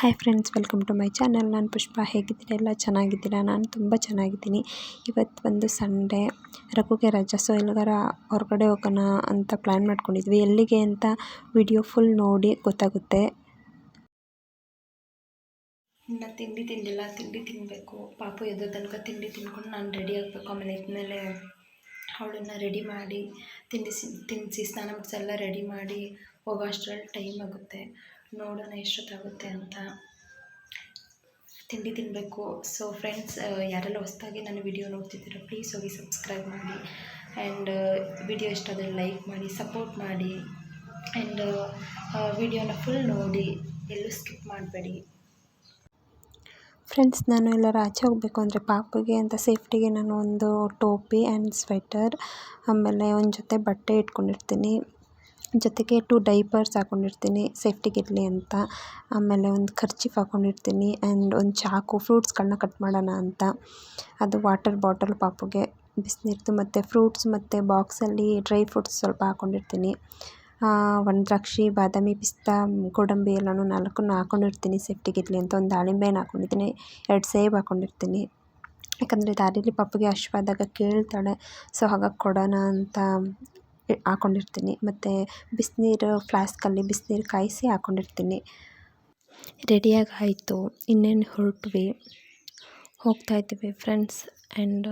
Hi friends welcome to my channel ನಾನು ಪುಷ್ಪ. ಹೇಗಿದ್ದೀರಾ? ಎಲ್ಲ ಚೆನ್ನಾಗಿದ್ದೀರಾ? ನಾನು ತುಂಬ ಚೆನ್ನಾಗಿದ್ದೀನಿ. ಇವತ್ತು ಒಂದು ಸಂಡೇ ರಘುಗೆ ರಜಾ. ಸೊ ಎಲ್ಲಿಗಾರ ಹೊರಗಡೆ ಹೋಗೋಣ ಅಂತ ಪ್ಲ್ಯಾನ್ ಮಾಡ್ಕೊಂಡಿದ್ವಿ. ಎಲ್ಲಿಗೆ ಅಂತ ವಿಡಿಯೋ ಫುಲ್ ನೋಡಿ ಗೊತ್ತಾಗುತ್ತೆ. ಇನ್ನು ತಿಂಡಿ ತಿಂದಿಲ್ಲ. ತಿಂಡಿ ತಿನ್ನಬೇಕು ಪಾಪು ಎದ್ದ ತನಕ ತಿಂಡಿ ತಿನ್ಕೊಂಡು ನಾನು ರೆಡಿ ಆಗಬೇಕು. ಆಮೇಲೆ ಇದ್ಮೇಲೆ ಅವಳನ್ನು ರೆಡಿ ಮಾಡಿ, ತಿಂಡಿ ತಿನ್ನಿಸಿ ಸ್ನಾನ ಮಾಡಿಸಿ ರೆಡಿ ಮಾಡಿ ಹೋಗೋ ಅಷ್ಟರಲ್ಲಿ ಟೈಮ್ ಆಗುತ್ತೆ. ನೋಡೋಣ ಎಷ್ಟೊತ್ತಾಗುತ್ತೆ ಅಂತ ತಿಂಡಿ ತಿನ್ನಬೇಕು ಸೊ ಫ್ರೆಂಡ್ಸ್ ಯಾರೆಲ್ಲ ಹೊಸದಾಗಿ ನನ್ನ ವಿಡಿಯೋ ನೋಡ್ತಿದ್ದೀರೋ ಪ್ಲೀಸ್ ಹೋಗಿ ಸಬ್ಸ್ಕ್ರೈಬ್ ಮಾಡಿ. ಆ್ಯಂಡ್ ವಿಡಿಯೋ ಇಷ್ಟ ಲೈಕ್ ಮಾಡಿ ಸಪೋರ್ಟ್ ಮಾಡಿ. ಆ್ಯಂಡ್ ವಿಡಿಯೋನ ಫುಲ್ ನೋಡಿ. ಎಲ್ಲೂ ಸ್ಕಿಪ್ ಮಾಡಬೇಡಿ. ಫ್ರೆಂಡ್ಸ್ ನಾನು ಎಲ್ಲರೂ ಆಚೆ ಹೋಗಬೇಕು ಅಂದರೆ ಪಾಪಿಗೆ ಅಂತ ಸೇಫ್ಟಿಗೆ ನಾನು ಒಂದು ಟೋಪಿ ಆ್ಯಂಡ್ ಸ್ವೆಟರ್ ಆಮೇಲೆ ಒಂದು ಜೊತೆ ಬಟ್ಟೆ ಇಟ್ಕೊಂಡಿರ್ತೀನಿ. ಜೊತೆಗೆ ಟು ಡೈಪರ್ಸ್ ಹಾಕ್ಕೊಂಡಿರ್ತೀನಿ ಸೇಫ್ಟಿಗಿರಲಿ ಅಂತ. ಆಮೇಲೆ ಒಂದು ಖರ್ಚಿಫ್ ಹಾಕೊಂಡಿರ್ತೀನಿ ಆ್ಯಂಡ್ ಒಂದು ಚಾಕು ಫ್ರೂಟ್ಸ್ಗಳನ್ನ ಕಟ್ ಮಾಡೋಣ ಅಂತ. ಅದು ವಾಟರ್ ಬಾಟಲ್ ಪಾಪುಗೆ ಬಿಸಿನೀರ್ದು ಮತ್ತು ಫ್ರೂಟ್ಸ್ ಮತ್ತು ಬಾಕ್ಸಲ್ಲಿ ಡ್ರೈ ಫ್ರೂಟ್ಸ್ ಸ್ವಲ್ಪ ಹಾಕ್ಕೊಂಡಿರ್ತೀನಿ ಒಂದು ದ್ರಾಕ್ಷಿ ಬಾದಾಮಿ ಪಿಸ್ತಾ, ಗೋಡಂಬಿ ಎಲ್ಲನೂ ನಾಲ್ಕನ್ನು ಹಾಕ್ಕೊಂಡಿರ್ತೀನಿ ಸೇಫ್ಟಿಗಿರಲಿ ಅಂತ. ಒಂದು ದಾಳಿಂಬೆ ಹಾಕೊಂಡಿರ್ತೀನಿ, ಎರಡು ಸೇಬ್ ಹಾಕ್ಕೊಂಡಿರ್ತೀನಿ ಯಾಕಂದರೆ ದಾರಿಲಿ ಪಾಪುಗೆ ಹಶ್ವಾದಾಗ ಕೇಳ್ತಾಳೆ, ಸೊ ಹಾಗಾಗಿ ಕೊಡೋಣ ಅಂತ ಹಾಕ್ಕೊಂಡಿರ್ತೀನಿ ಮತ್ತು ಬಿಸಿನೀರು ಫ್ಲಾಸ್ಕಲ್ಲಿ ಬಿಸಿನೀರು ಕಾಯಿಸಿ ಹಾಕ್ಕೊಂಡಿರ್ತೀನಿ ರೆಡಿಯಾಗಿ ಆಯಿತು. ಇನ್ನೇನು ಹೊರಟ್ವಿ. ಹೋಗ್ತಾ ಇದ್ದೀವಿ ಫ್ರೆಂಡ್ಸ್ ಆ್ಯಂಡ್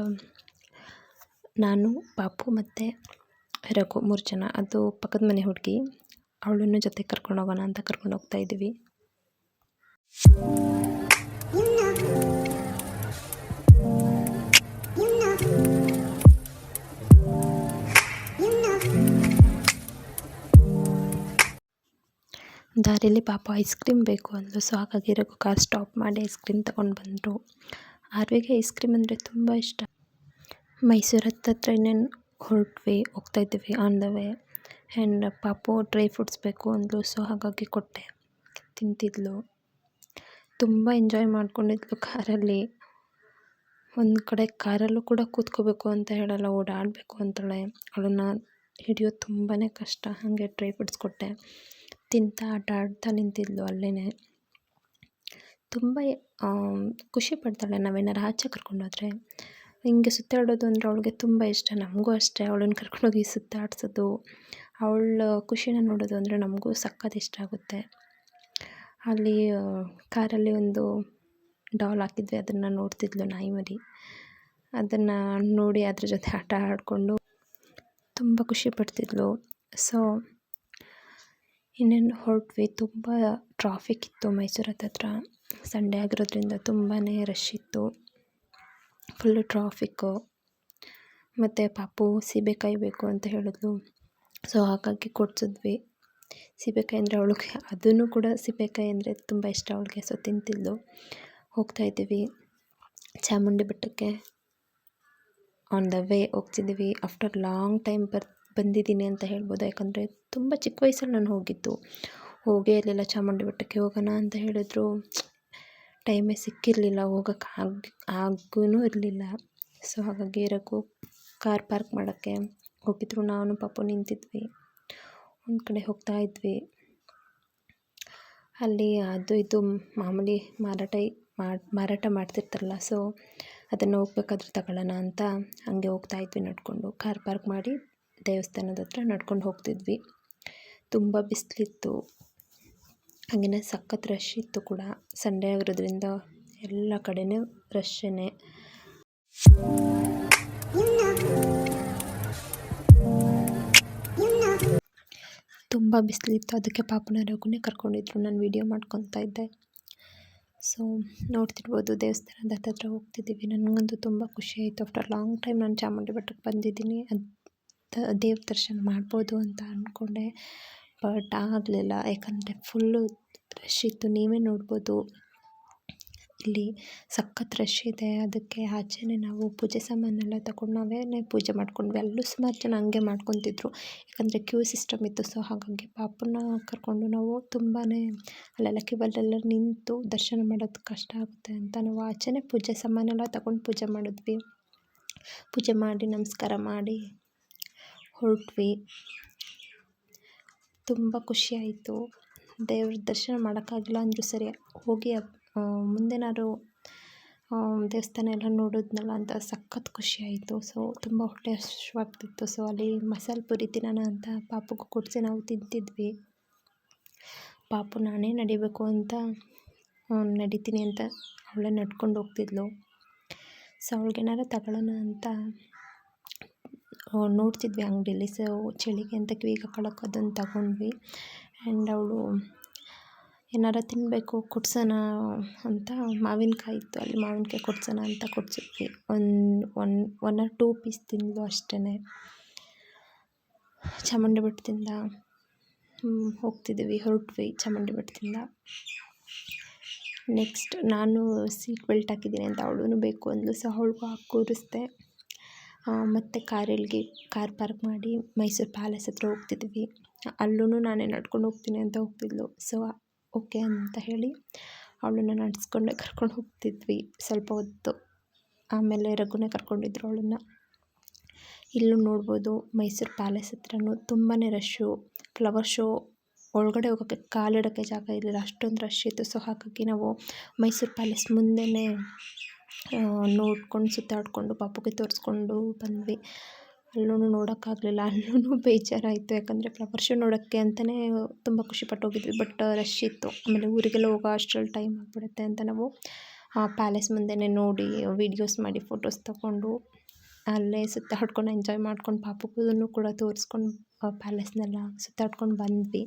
ನಾನು ಪಾಪು ಮತ್ತು ರಘು ಮೂರು ಜನ. ಅದು ಪಕ್ಕದ ಮನೆ ಹುಡುಗಿ. ಅವಳನ್ನು ಜೊತೆ ಕರ್ಕೊಂಡು ಹೋಗೋಣ ಅಂತ ಕರ್ಕೊಂಡು ಹೋಗ್ತಾ ಇದ್ದೀವಿ ದಾರಿಯಲ್ಲಿ ಪಾಪ ಐಸ್ ಕ್ರೀಮ್ ಬೇಕು ಅಂದರು. ಸೊ ಹಾಗಾಗಿ ರಘು ಕಾರ್ ಸ್ಟಾಪ್ ಮಾಡಿ ಐಸ್ ಕ್ರೀಮ್ ತೊಗೊಂಡು ಬಂದರು. ಆರ್ವಿಗೆ ಐಸ್ ಕ್ರೀಮ್ ಅಂದರೆ ತುಂಬ ಇಷ್ಟ. ಮೈಸೂರು ಹತ್ತತ್ರ ಇನ್ನೇನು ಹೊರಟ್ವಿ ಹೋಗ್ತಾ ಇದ್ವಿ ಆನ್ ದ ವೇ ಆ್ಯಂಡ್ ಪಾಪು ಡ್ರೈ ಫ್ರೂಟ್ಸ್ ಬೇಕು ಅಂದರು ಸೊ ಹಾಗಾಗಿ ಕೊಟ್ಟೆ. ತಿಂತಿದ್ಲು. ತುಂಬ ಎಂಜಾಯ್ ಮಾಡ್ಕೊಂಡಿದ್ಲು ಕಾರಲ್ಲಿ. ಒಂದು ಕಡೆ ಕಾರಲ್ಲೂ ಕೂಡ ಕೂತ್ಕೋಬೇಕು ಅಂತ ಹೇಳಲ್ಲ, ಓಡಾಡಬೇಕು ಅಂತಾಳೆ. ಅವಳನ್ನ ಹಿಡಿಯೋದು ತುಂಬಾ ಕಷ್ಟ. ಹಾಗೆ ಡ್ರೈ ಫ್ರೂಟ್ಸ್ ಕೊಟ್ಟೆ. ತಿಂತಾ ಆಟ ಆಡ್ತಾ ನಿಂತಿದ್ಲು ಅಲ್ಲೇ ತುಂಬ ಖುಷಿ ಪಡ್ತಾಳೆ ನಾವೇನಾರು ಆಚೆ ಕರ್ಕೊಂಡೋದ್ರೆ ಹಿಂಗೆ ಸುತ್ತಾಡೋದು ಅಂದರೆ ಅವಳಿಗೆ ತುಂಬ ಇಷ್ಟ, ನಮಗೂ ಅಷ್ಟೇ. ಅವಳನ್ನು ಕರ್ಕೊಂಡೋಗಿ ಸುತ್ತಾಡ್ಸೋದು, ಅವಳ ಖುಷಿನ ನೋಡೋದು ಅಂದರೆ ನಮಗೂ ಸಖತ್ ಇಷ್ಟ ಆಗುತ್ತೆ. ಅಲ್ಲಿ ಕಾರಲ್ಲಿ ಒಂದು ಡಾಲ್ ಹಾಕಿದ್ವಿ, ಅದನ್ನು ನೋಡ್ತಿದ್ಲು ನಾಯಿ ಮರಿ. ಅದನ್ನು ನೋಡಿ ಅದ್ರ ಜೊತೆ ಆಟ ಆಡಿಕೊಂಡು ತುಂಬ ಖುಷಿ ಪಡ್ತಿದ್ಲು. ಸೊ ಇನ್ನೇನು ಹೊರಟ್ವಿ. ತುಂಬ ಟ್ರಾಫಿಕ್ ಇತ್ತು ಮೈಸೂರು ಹತ್ತತ್ರ ಸಂಡೇ ಆಗಿರೋದ್ರಿಂದ ತುಂಬಾ ರಶ್ ಇತ್ತು. ಫುಲ್ಲು ಟ್ರಾಫಿಕ್ಕು ಮತ್ತು ಪಾಪು ಸೀಬೆಕಾಯಿ ಬೇಕು ಅಂತ ಹೇಳಿದ್ಲು. ಸೊ ಹಾಗಾಗಿ ಕೊಡ್ಸಿದ್ವಿ. ಸೀಬೆಕಾಯಿ ಅಂದರೆ ಅವಳಿಗೆ, ಅದನ್ನು ಕೂಡ ಸೀಬೆಕಾಯಿ ಅಂದರೆ ತುಂಬ ಇಷ್ಟ ಅವಳಿಗೆ. ಸೊ ತಿಂತಿದ್ಲು. ಹೋಗ್ತಾ ಇದ್ದೀವಿ. ಚಾಮುಂಡಿ ಬೆಟ್ಟಕ್ಕೆ. ಆನ್ ದ ವೇ ಹೋಗ್ತಿದ್ದೀವಿ. ಆಫ್ಟರ್ ಲಾಂಗ್ ಟೈಮ್ ಬರ್ ಬಂದಿದ್ದೀನಿ ಅಂತ ಹೇಳ್ಬೋದು. ಯಾಕಂದರೆ ತುಂಬ ಚಿಕ್ಕ ವಯಸ್ಸಲ್ಲಿ ನಾನು ಹೋಗಿದ್ದು. ಹೋಗೇ ಇರಲಿಲ್ಲ ಚಾಮುಂಡಿ ಬೆಟ್ಟಕ್ಕೆ ಹೋಗೋಣ ಅಂತ ಹೇಳಿದ್ರು. ಟೈಮೇ ಸಿಕ್ಕಿರಲಿಲ್ಲ ಹೋಗೋಕ್ಕೆ ಆಗಿ ಆಗೂ ಇರಲಿಲ್ಲ. ಸೊ ಹಾಗಾಗಿ ರಘು ಕಾರ್ ಪಾರ್ಕ್ ಮಾಡೋಕ್ಕೆ ಹೋಗಿದ್ರು. ನಾನು, ಪಾಪು ನಿಂತಿದ್ವಿ. ಒಂದು ಕಡೆ ಹೋಗ್ತಾ ಇದ್ವಿ. ಅಲ್ಲಿ ಅದು ಇದು ಮಾಮೂಲಿ ಮಾರಾಟ ಮಾರಾಟ ಮಾಡ್ತಿರ್ತಾರಲ್ಲ ಸೊ ಅದನ್ನು ಹೋಗ್ಬೇಕಾದ್ರೆ ತಗೊಳ್ಳೋಣ ಅಂತ ಹಂಗೆ ಹೋಗ್ತಾ ಇದ್ವಿ ನಡ್ಕೊಂಡು. ಕಾರ್ ಪಾರ್ಕ್ ಮಾಡಿ ದೇವಸ್ಥಾನದ ಹತ್ರ ನಡ್ಕೊಂಡು ಹೋಗ್ತಿದ್ವಿ. ತುಂಬ ಬಿಸಿಲಿತ್ತು. ಹಾಗೆಯೇ ಸಖತ್ ರಶ್ ಇತ್ತು ಕೂಡ. ಸಂಡೇ ಆಗಿರೋದ್ರಿಂದ ಎಲ್ಲ ಕಡೆಯೂ ರಶ್ಶೇ ತುಂಬ ಬಿಸಿಲಿತ್ತು. ಅದಕ್ಕೆ ಪಾಪನ ರಘುನೇ ಕರ್ಕೊಂಡಿದ್ರು. ನಾನು ವೀಡಿಯೋ ಮಾಡ್ಕೊತಾ ಇದ್ದೆ. ಸೊ ನೋಡ್ತಿರ್ಬೋದು ದೇವಸ್ಥಾನದ ಹತ್ರ ಹೋಗ್ತಿದ್ದೀವಿ. ನನಗಂತೂ ತುಂಬ ಖುಷಿ ಆಯಿತು. ಆಫ್ಟರ್ ಲಾಂಗ್ ಟೈಮ್ ನಾನು ಚಾಮುಂಡಿ ಬೆಟ್ಟಕ್ಕೆ ಬಂದಿದ್ದೀನಿ. ಅದು ದೇವ್ರ ದರ್ಶನ ಮಾಡ್ಬೋದು ಅಂತ ಅಂದ್ಕೊಂಡೆ ಬಟ್ ಆಗಲಿಲ್ಲ. ಯಾಕಂದರೆ ಫುಲ್ಲು ರಶ್ ಇತ್ತು. ನೀವೇ ನೋಡ್ಬೋದು. ಇಲ್ಲಿ ಸಖತ್ ರಶ್ ಇದೆ. ಅದಕ್ಕೆ ಆಚೆನೇ ನಾವು ಪೂಜೆ ಸಾಮಾನೆಲ್ಲ ತಗೊಂಡು ನಾವೇ ಪೂಜೆ ಮಾಡ್ಕೊಂಡ್ವಿ. ಅಲ್ಲೂ ಸುಮಾರು ಜನ ಹಂಗೆ ಮಾಡ್ಕೊತಿದ್ರು. ಯಾಕಂದರೆ ಕ್ಯೂ ಸಿಸ್ಟಮ್ ಇತ್ತು. ಸೊ ಹಾಗಾಗಿ ಪಾಪನ ಕರ್ಕೊಂಡು ನಾವು ತುಂಬಾ ಅಲ್ಲೆಲ್ಲ ಕ್ಯೂವಲ್ಲೆಲ್ಲ ನಿಂತು ದರ್ಶನ ಮಾಡೋದು ಕಷ್ಟ ಆಗುತ್ತೆ ಅಂತ ನಾವು ಆಚೆನೇ ಪೂಜೆ ಸಾಮಾನೆಲ್ಲ ತಗೊಂಡು ಪೂಜೆ ಮಾಡಿದ್ವಿ. ಪೂಜೆ ಮಾಡಿ, ನಮಸ್ಕಾರ ಮಾಡಿ. ಹೊರಟ್ವಿ. ತುಂಬ ಖುಷಿಯಾಯಿತು ದೇವ್ರ ದರ್ಶನ ಮಾಡೋಕ್ಕಾಗಿಲ್ಲ ಅಂದರೂ ಸರಿ, ಹೋಗಿ ಮುಂದೇನಾದ್ರು ದೇವಸ್ಥಾನ ಎಲ್ಲ ನೋಡಿದ್ನಲ್ಲ ಅಂತ ಸಖತ್ ಆಯಿತು. ಸೊ, ತುಂಬ ಹೊಟ್ಟೆ ಹಸಿವಾಗ್ತಿತ್ತು. ಸೊ, ಅಲ್ಲಿ ಮಸಾಲೆ ಪುರಿ ತಿನ್ನೋಣ ಅಂತ ಪಾಪುಗೂ ಕೊಡಿಸಿ ನಾವು ತಿಂತಿದ್ವಿ. ಪಾಪು, ನಾನೇ ನಡಿಬೇಕು ಅಂತ ನಡಿತೀನಿ ಅಂತ ಅವಳೇ ನಡ್ಕೊಂಡು ಹೋಗ್ತಿದ್ಲು. ಸೊ ಅವಳಿಗೇನಾರು ತಗೊಳ್ಳೋಣ ಅಂತ ನೋಡ್ತಿದ್ವಿ ಅಂಗಡೀಲಿ. ಸೊ ಚಳಿಗೆ ಅಂತ ಕಿವಿಗೆ ಹಾಕೊಳ್ಳೋಕೆ ಅದನ್ನು ತಗೊಂಡ್ವಿ. ಆ್ಯಂಡ್ ಅವಳು, ಏನಾರ ತಿನ್ನಬೇಕು ಕೊಡ್ಸೋಣ ಅಂತ ಮಾವಿನಕಾಯಿ ಇತ್ತು. ಅಲ್ಲಿ ಮಾವಿನಕಾಯಿ ಕೊಡ್ಸೋಣ ಅಂತ ಕೊಡ್ಸಿದ್ವಿ. ಒಂದು, one one or two piece ತಿಂದಳು ಅಷ್ಟೇ ಚಾಮುಂಡಿ ಬೆಟ್ಟದಿಂದ ಹೋಗ್ತಿದ್ದೀವಿ ಹೊರಟ್ವಿ ಚಾಮುಂಡಿ ಬೆಟ್ಟದಿಂದ. ನೆಕ್ಸ್ಟ್ ನಾನು ಸೀಟ್ ಬೆಲ್ಟ್ ಹಾಕಿದ್ದೀನಿ ಅಂತ ಅವಳು ಬೇಕು ಅಂದಳು ಸೊ ಅವಳಿಗೂ ಹಾಕಿ ಕೂರಿಸ್ದೆ. ಮತ್ತು ಕಾರಲ್ಲಿ ಕಾರ್ ಪಾರ್ಕ್ ಮಾಡಿ ಮೈಸೂರು ಪ್ಯಾಲೇಸ್ ಹತ್ರ ಹೋಗ್ತಿದ್ವಿ. ಅಲ್ಲೂ ನಾನೇ ನಡ್ಕೊಂಡು ಹೋಗ್ತೀನಿ ಅಂತ ಹೋಗ್ತಿದ್ಲು. ಸೊ ಓಕೆ ಅಂತ ಹೇಳಿ ಅವಳನ್ನು ನಡೆಸ್ಕೊಂಡೆ, ಕರ್ಕೊಂಡು ಹೋಗ್ತಿದ್ವಿ ಸ್ವಲ್ಪ ಹೊತ್ತು. ಆಮೇಲೆ ರಘುನೇ ಕರ್ಕೊಂಡಿದ್ರು ಅವಳನ್ನು. ಇಲ್ಲೂ ನೋಡ್ಬೋದು ಮೈಸೂರು ಪ್ಯಾಲೇಸ್ ಹತ್ರನೂ ತುಂಬಾ ರಶ್ಶು ಫ್ಲವರ್ ಶೋ ಒಳಗಡೆ ಹೋಗೋಕ್ಕೆ ಕಾಲಿಡೋಕ್ಕೆ ಜಾಗ ಇರಲಿಲ್ಲ. ಅಷ್ಟೊಂದು ರಶ್ ಇತ್ತು. ಸೊ ಹಾಗಾಗಿ ನಾವು ಮೈಸೂರು ಪ್ಯಾಲೇಸ್ ಮುಂದೆಯೇ ನೋಡ್ಕೊಂಡು ಸುತ್ತಾಡಿಕೊಂಡು ಪಾಪುಗೆ ತೋರಿಸ್ಕೊಂಡು ಬಂದ್ವಿ. ಅಲ್ಲೂ ನೋಡೋಕ್ಕಾಗಲಿಲ್ಲ. ಅಲ್ಲೂ ಬೇಜಾರಾಯಿತು. ಯಾಕಂದರೆ ಫ್ಲವರ್ ಶೋ ನೋಡೋಕ್ಕೆ ಅಂತಲೇ ತುಂಬ ಖುಷಿಪಟ್ಟು ಹೋಗಿದ್ವಿ. ಬಟ್ ರಶ್ ಇತ್ತು. ಆಮೇಲೆ ಊರಿಗೆಲ್ಲ ಹೋಗೋ ಅಷ್ಟರಲ್ಲಿ ಟೈಮ್ ಆಗಿಬಿಡುತ್ತೆ ಅಂತ ನಾವು ಪ್ಯಾಲೇಸ್ ಮುಂದೆನೇ ನೋಡಿ ವೀಡಿಯೋಸ್ ಮಾಡಿ ಫೋಟೋಸ್ ತೊಗೊಂಡು ಅಲ್ಲೇ ಸುತ್ತಾಡ್ಕೊಂಡು ಎಂಜಾಯ್ ಮಾಡ್ಕೊಂಡು ಪಾಪುಗೂ ಕೂಡ ತೋರಿಸ್ಕೊಂಡು ಪ್ಯಾಲೇಸ್ನೆಲ್ಲ ಸುತ್ತಾಡ್ಕೊಂಡು ಬಂದ್ವಿ.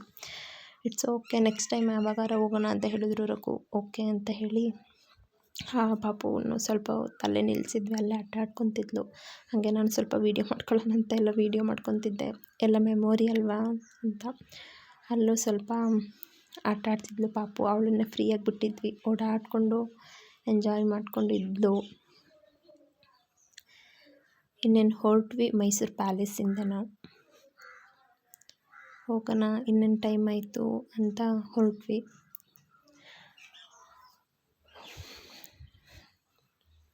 ಇಟ್ಸ್ ಓಕೆ ನೆಕ್ಸ್ಟ್ ಟೈಮ್ ಯಾವಾಗಾರ ಹೋಗೋಣ ಅಂತ ಹೇಳಿದ್ರು ಓಕೆ ಅಂತ ಹೇಳಿ ಆ ಪಾಪುವನ್ನು ಸ್ವಲ್ಪ ಅಲ್ಲೇ ನಿಲ್ಲಿಸಿದ್ವಿ ಅಲ್ಲೇ ಆಟ ಆಡ್ಕೊತಿದ್ಲು. ಹಾಗೆ ನಾನು ಸ್ವಲ್ಪ ವೀಡಿಯೋ ಮಾಡ್ಕೊಳ್ಳೋಣ ಅಂತ ಎಲ್ಲ ವೀಡಿಯೋ ಮಾಡ್ಕೊತಿದ್ದೆ. ಎಲ್ಲ ಮೆಮೊರಿ ಅಲ್ವಾ ಅಂತ. ಅಲ್ಲೂ ಸ್ವಲ್ಪ ಆಟ ಆಡ್ತಿದ್ಲು ಪಾಪು. ಅವಳನ್ನ ಫ್ರೀಯಾಗಿ ಬಿಟ್ಟಿದ್ವಿ. ಓಡಾಡಿಕೊಂಡು ಎಂಜಾಯ್ ಮಾಡ್ಕೊಂಡು ಇದ್ಲು ಇನ್ನೇನು ಹೊರಟ್ವಿ ಮೈಸೂರು ಪ್ಯಾಲೇಸಿಂದ ನಾವು ಹೋಗೋಣ, ಇನ್ನೇನು ಟೈಮ್ ಆಯಿತು ಅಂತ ಹೊರಟ್ವಿ.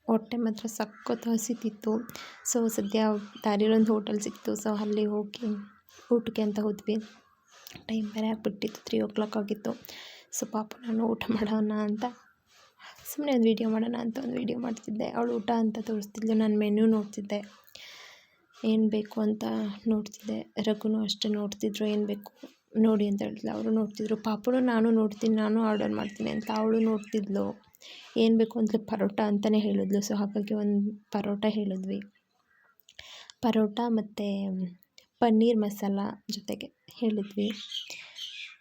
ಹೊಟ್ಟೆ ಮಾತ್ರ ಸಖತ್ ಹಸಿತಿತ್ತು. ಸೊ, ಸದ್ಯ ದಾರಿಲೊಂದು ಹೋಟೆಲ್ ಸಿಕ್ತು. ಸೊ, ಅಲ್ಲಿ ಹೋಗಿ ಊಟಕ್ಕೆ ಅಂತ ಹೋದ್ವಿ. ಟೈಮ್ ಬೇರೆ ಆಗಿಬಿಟ್ಟಿತ್ತು. ತ್ರೀ ಓ ಕ್ಲಾಕ್ ಆಗಿತ್ತು. ಸೊ, ಪಾಪ ನಾನು ಊಟ ಮಾಡೋಣ ಅಂತ ಸುಮ್ಮನೆ ಒಂದು ವೀಡಿಯೋ ಮಾಡೋಣ ಅಂತ ಒಂದು ವೀಡಿಯೋ ಮಾಡ್ತಿದ್ದೆ. ಅವಳು ಊಟ ಅಂತ ತೋರಿಸ್ತಿದ್ಲು. ನಾನು ಮೆನು ನೋಡ್ತಿದ್ದೆ. ಏನು ಬೇಕು ಅಂತ ನೋಡ್ತಿದ್ದೆ. ರಘುನು ಅಷ್ಟೇ ನೋಡ್ತಿದ್ರು. ಏನು ಬೇಕು ನೋಡಿ ಅಂತ ಹೇಳಿದ್ಲು. ಅವರು ನೋಡ್ತಿದ್ರು. ಪಾಪನು ನಾನು ನೋಡ್ತೀನಿ. ನಾನು ಆರ್ಡರ್ ಮಾಡ್ತೀನಿ ಅಂತ ಅವಳು ನೋಡ್ತಿದ್ಲು. ಏನು ಬೇಕು ಅಂದರೆ ಪರೋಟ ಅಂತಲೇ ಹೇಳಿದ್ಲು. ಸೊ ಹಾಗಾಗಿ ಒಂದು ಪರೋಟ ಹೇಳಿದ್ವಿ. ಪರೋಟ ಮತ್ತು ಪನ್ನೀರ್ ಮಸಾಲ ಜೊತೆಗೆ ಹೇಳಿದ್ವಿ.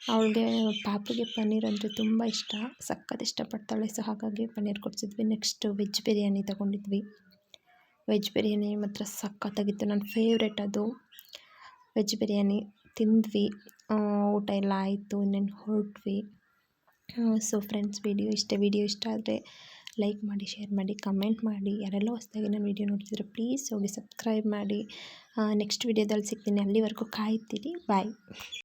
ಅವಳಿಗೆ ಪಾಪಿಗೆ ಪನ್ನೀರ್ ಅಂದರೆ ತುಂಬ ಇಷ್ಟ. ಸಖತ್ ಇಷ್ಟಪಡ್ತಾಳೆ. ಸೊ ಹಾಗಾಗಿ ಪನ್ನೀರ್ ಕೊಡಿಸಿದ್ವಿ. ನೆಕ್ಸ್ಟು ವೆಜ್ ಬಿರಿಯಾನಿ ತೊಗೊಂಡಿದ್ವಿ. ವೆಜ್ ಬಿರಿಯಾನಿ ಮಾತ್ರ ಸಖತ್ತಾಗಿತ್ತು. ನನ್ನ ಫೇವ್ರೆಟ್ ಅದು. ವೆಜ್ ಬಿರಿಯಾನಿ ತಿಂದ್ವಿ. ಊಟ ಎಲ್ಲ ಆಯಿತು. ಇನ್ನೇನು ಹೊರಟ್ವಿ. ಸೊ ಫ್ರೆಂಡ್ಸ್, ವಿಡಿಯೋ ಇಷ್ಟ ವಿಡಿಯೋ ಇಷ್ಟ ಆದರೆ ಲೈಕ್ ಮಾಡಿ, ಶೇರ್ ಮಾಡಿ, ಕಮೆಂಟ್ ಮಾಡಿ. ಯಾರೆಲ್ಲ ಹೊಸದಾಗಿ ನನ್ನ ವೀಡಿಯೋ ನೋಡ್ತಿದ್ರೆ ಪ್ಲೀಸ್ ಹೋಗಿ ಸಬ್ಸ್ಕ್ರೈಬ್ ಮಾಡಿ. ನೆಕ್ಸ್ಟ್ ವಿಡಿಯೋದಲ್ಲಿ ಸಿಗ್ತೀನಿ. ಅಲ್ಲಿವರೆಗೂ ಕಾಯ್ತೀರಿ. ಬಾಯ್.